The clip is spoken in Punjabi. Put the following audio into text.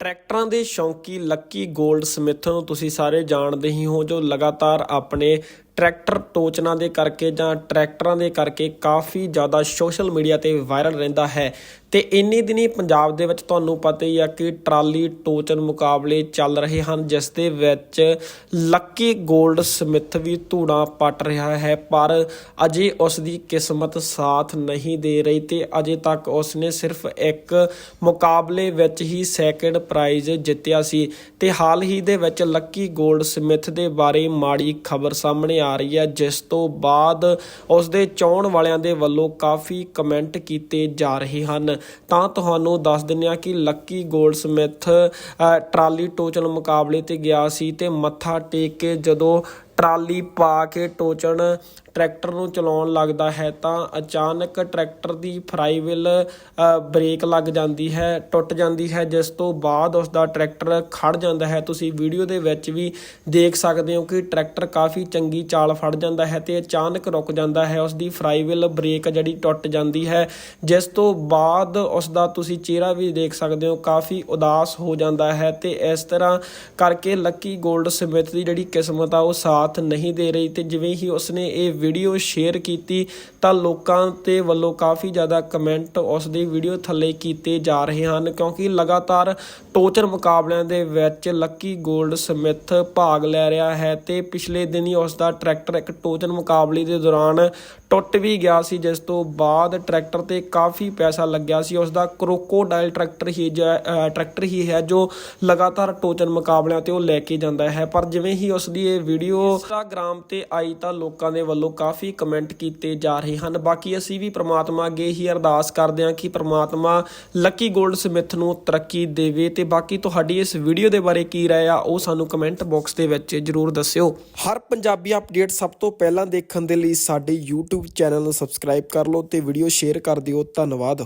ਟਰੈਕਟਰਾਂ ਦੇ ਸ਼ੌਂਕੀ ਲੱਕੀ ਗੋਲਡ ਸਮਿਥ ਨੂੰ ਤੁਸੀਂ ਸਾਰੇ ਜਾਣਦੇ ਹੀ ਹੋ ਜੋ ਲਗਾਤਾਰ ਆਪਣੇ ਟਰੈਕਟਰ ਟੋਚਨਾਂ ਦੇ ਕਰਕੇ ਜਾਂ ਟਰੈਕਟਰਾਂ ਦੇ ਕਰਕੇ ਕਾਫੀ ਜ਼ਿਆਦਾ ਸੋਸ਼ਲ ਮੀਡੀਆ ਤੇ ਵਾਇਰਲ ਰਹਿੰਦਾ ਹੈ। ਤੇ ਇੰਨੀ ਦਿਨੀ ਪੰਜਾਬ ਦੇ ਵਿੱਚ ਤੁਹਾਨੂੰ ਪਤਾ ਹੀ ਆ ਕਿ ਟਰਾਲੀ ਟੋਚਨ ਮੁਕਾਬਲੇ ਚੱਲ ਰਹੇ ਹਨ, ਜਿਸ ਦੇ ਵਿੱਚ ਲੱਕੀ 골ਡ ਸਮਿਥ ਵੀ ਧੂੜਾ ਪੱਟ ਰਿਹਾ ਹੈ, ਪਰ ਅਜੇ ਉਸ ਦੀ ਕਿਸਮਤ ਸਾਥ ਨਹੀਂ ਦੇ ਰਹੀ ਤੇ ਅਜੇ ਤੱਕ ਉਸ ਨੇ ਸਿਰਫ ਇੱਕ ਮੁਕਾਬਲੇ ਵਿੱਚ ਹੀ ਸੈਕਿੰਡ ਪ੍ਰਾਈਜ਼ ਜਿੱਤਿਆ ਸੀ। ਤੇ ਹਾਲ ਹੀ ਦੇ ਵਿੱਚ ਲੱਕੀ 골ਡ ਸਮਿਥ ਦੇ ਬਾਰੇ ਮਾੜੀ ਖਬਰ ਸਾਹਮਣੇ ਆ ਰਹੀ ਹੈ ਜਿਸ ਤੋਂ ਬਾਅਦ ਉਸ ਦੇ ਚਾਹਣ ਵਾਲਿਆਂ ਦੇ ਵੱਲੋਂ ਕਾਫੀ ਕਮੈਂਟ ਕੀਤੇ ਜਾ ਰਹੇ ਹਨ। ਤਾਂ ਤੁਹਾਨੂੰ ਦੱਸ ਦਿੰਦੇ ਆ ਕਿ ਲੱਕੀ 골ਡ ਸਮਿਥ ਅ, ਟਰਾਲੀ ਟੋਚਨ ਮੁਕਾਬਲੇ ਤੇ ਗਿਆ ਸੀ ਤੇ ਮੱਥਾ ਟੇਕ ਕੇ ਜਦੋਂ ਟਰਾਲੀ ਪਾ ਕੇ ਟੋਚਣ ਟਰੈਕਟਰ ਨੂੰ ਚਲਾਉਣ ਲੱਗਦਾ ਹੈ ਤਾਂ ਅਚਾਨਕ ਟਰੈਕਟਰ ਦੀ ਫਰਾਈਵਿਲ ਅ, ਬ੍ਰੇਕ ਲੱਗ ਜਾਂਦੀ ਹੈ ਟੁੱਟ ਜਾਂਦੀ ਹੈ ਜਿਸ ਤੋਂ ਬਾਅਦ ਉਸ ਦਾ ਟਰੈਕਟਰ ਖੜ ਜਾਂਦਾ ਹੈ। ਤੁਸੀਂ ਵੀਡੀਓ ਦੇ ਵਿੱਚ ਵੀ ਦੇਖ ਸਕਦੇ ਹੋ ਕਿ ਟਰੈਕਟਰ ਕਾਫੀ ਚੰਗੀ ਚਾਲ ਫੜ ਜਾਂਦਾ ਹੈ ਤੇ ਅਚਾਨਕ ਰੁਕ ਜਾਂਦਾ ਹੈ। ਉਸ ਦੀ ਫਰਾਈਵਿਲ ਬ੍ਰੇਕ ਜਿਹੜੀ ਟੁੱਟ ਜਾਂਦੀ ਹੈ ਜਿਸ ਤੋਂ ਬਾਅਦ ਉਸ ਦਾ ਤੁਸੀਂ ਚਿਹਰਾ ਵੀ ਦੇਖ ਸਕਦੇ ਹੋ ਕਾਫੀ ਉਦਾਸ ਹੋ ਜਾਂਦਾ ਹੈ ਤੇ ਇਸ ਤਰ੍ਹਾਂ ਕਰਕੇ ਲੱਕੀ 골ਡ ਸਮਿਥ ਦੀ ਜਿਹੜੀ ਕਿਸਮਤ ਆ ਉਹ ਸਾਥ ਨਹੀਂ ਦੇ ਰਹੀ ਤੇ ਜਿਵੇਂ ਹੀ ਉਸਨੇ ਇਹ ਵੀਡੀਓ ਸ਼ੇਅਰ ਕੀਤੀ ਤਾਂ ਲੋਕਾਂ ਤੇ ਵੱਲੋਂ ਕਾਫੀ ਜ਼ਿਆਦਾ ਕਮੈਂਟ ਉਸ ਦੀ ਵੀਡੀਓ ਥੱਲੇ ਕੀਤੇ ਜਾ ਰਹੇ ਹਨ, ਕਿਉਂਕਿ ਲਗਾਤਾਰ ਟੋਚਰ ਮੁਕਾਬਲਿਆਂ ਦੇ ਵਿੱਚ ਲੱਕੀ 골ਡ ਸਮਿਥ ਭਾਗ ਲੈ ਰਿਹਾ ਹੈ ਤੇ ਪਿਛਲੇ ਦਿਨ ਹੀ ਉਸ ਦਾ ਟਰੈਕਟਰ ਇੱਕ ਟੋਚਰ ਮੁਕਾਬਲੇ ਦੇ ਦੌਰਾਨ ਟੁੱਟ ਵੀ ਗਿਆ ਸੀ, ਜਿਸ ਤੋਂ ਬਾਅਦ ਟਰੈਕਟਰ ਤੇ ਕਾਫੀ ਪੈਸਾ ਲੱਗਿਆ ਸੀ। ਉਸ ਦਾ ਕਰੋਕੋਡਾਈਲ ਟਰੈਕਟਰ ਹੀ ਜ- ਟਰੈਕਟਰ ਹੀ ਹੈ ਜੋ ਲਗਾਤਾਰ ਟੋਚਨ ਮੁਕਾਬਲਿਆਂ ਤੇ ਉਹ ਲੈ ਕੇ ਜਾਂਦਾ ਹੈ। ਪਰ ਜਿਵੇਂ ਹੀ ਉਸ ਦੀ ਇਹ ਵੀਡੀਓ ਇੰਸਟਾਗ੍ਰam ਤੇ ਆਈ ਤਾਂ ਲੋਕਾਂ ਦੇ ਵੱਲੋਂ ਕਾਫੀ ਕਮੈਂਟ ਕੀਤੇ ਜਾ ਰਹੇ ਹਨ। ਬਾਕੀ ਅਸੀਂ ਵੀ ਪ੍ਰਮਾਤਮਾ ਅੱਗੇ ਹੀ ਅਰਦਾਸ ਕਰਦੇ ਹਾਂ ਕਿ ਪ੍ਰਮਾਤਮਾ ਲੱਕੀ ਗੋਲਡ ਸਮਿਥ ਨੂੰ ਤਰੱਕੀ ਦੇਵੇ। ਤੇ ਬਾਕੀ ਤੁਹਾਡੀ ਇਸ ਵੀਡੀਓ ਦੇ ਬਾਰੇ ਕੀ ਰਾਏ ਆ, ਉਹ ਸਾਨੂੰ ਕਮੈਂਟ ਬਾਕਸ ਦੇ ਵਿੱਚ ਜਰੂਰ ਦੱਸਿਓ। ਹਰ ਪੰਜਾਬੀ ਅਪਡੇਟ ਸਭ ਤੋਂ ਪਹਿਲਾਂ ਦੇਖਣ ਦੇ ਲਈ ਸਾਡੇ YouTube ਚੈਨਲ ਨੂੰ ਸਬਸਕ੍ਰਾਈਬ ਕਰ ਲਓ ਤੇ ਵੀਡੀਓ ਸ਼ੇਅਰ ਕਰ ਦਿਓ। ਧੰਨਵਾਦ।